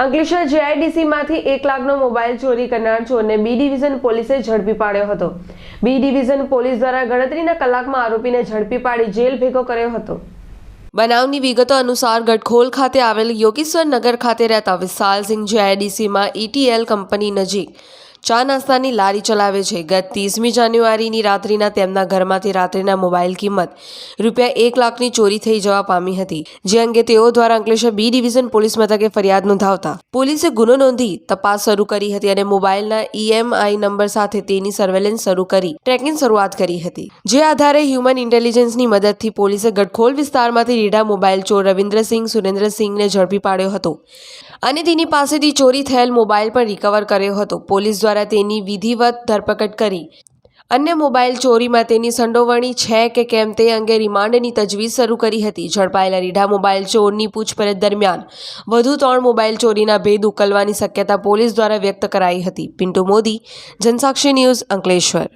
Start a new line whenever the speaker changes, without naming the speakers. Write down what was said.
અંકલેશ્વર જેઆઈડીસીમાંથી એક લાખનો મોબાઈલ ચોરી કરનાર ચોરને બી ડિવિઝન પોલીસે ઝડપી પાડ્યો હતો. બી ડિવિઝન પોલીસ દ્વારા ગણતરીના કલાકમાં આરોપીને ઝડપી પાડી જેલ ભેગો કર્યો હતો. બનાવની વિગતો અનુસાર ગઢખોલ ખાતે આવેલ યોગેશ્વર નગર ખાતે રહેતા વિશાલસિંહ જેઆઈડીસીમાં ઈટીએલ કંપની નજીક ચા નાસ્તાની લારી ચલાવે છે. ગત ત્રીસમી જાન્યુઆરીની રાત્રિના તેમના ઘરમાંથી રાત્રિના મોબાઈલ કિંમત રૂપિયા એક લાખની ચોરી થઈ જવા પામી હતી. જે અંગે તેઓ દ્વારા અંકલેશ્વર બી ડિવિઝન પોલીસ મથકે ફરિયાદ નોંધાવતા પોલીસે ગુનો નોંધી તપાસ શરૂ કરી હતી અને મોબાઈલના ઈએમઆઈ નંબર સાથે તેની સર્વેલન્સ શરૂ કરી ટ્રેકિંગ શરૂઆત કરી હતી. જે આધારે હ્યુમન ઇન્ટેલિજન્સની મદદથી પોલીસે ગઢખોલ વિસ્તારમાંથી રીઢા મોબાઈલ ચોર રવિન્દ્રસિંહ, સુરેન્દ્રસિંહને ઝડપી પાડ્યો હતો. અને તેની પાસેથી ચોરી થયેલ મોબાઈલ પણ રિકવર કર્યો હતો. પોલીસ દ્વારા તેની વિધિવત ધરપકડ કરી અન્ય મોબાઈલ ચોરીમાં તેની સંડોવણી છે કે કેમ તે અંગે રિમાન્ડની તજવીજ શરૂ કરી હતી. ઝડપાયેલા રીઢા મોબાઈલ ચોરની પૂછપરછ દરમિયાન વધુ ત્રણ મોબાઈલ ચોરીના ભેદ ઉકલવાની શક્યતા પોલીસ દ્વારા વ્યક્ત કરાઈ હતી. પિન્ટુ મોદી, જનસાક્ષી ન્યૂઝ અંકલેશ્વર.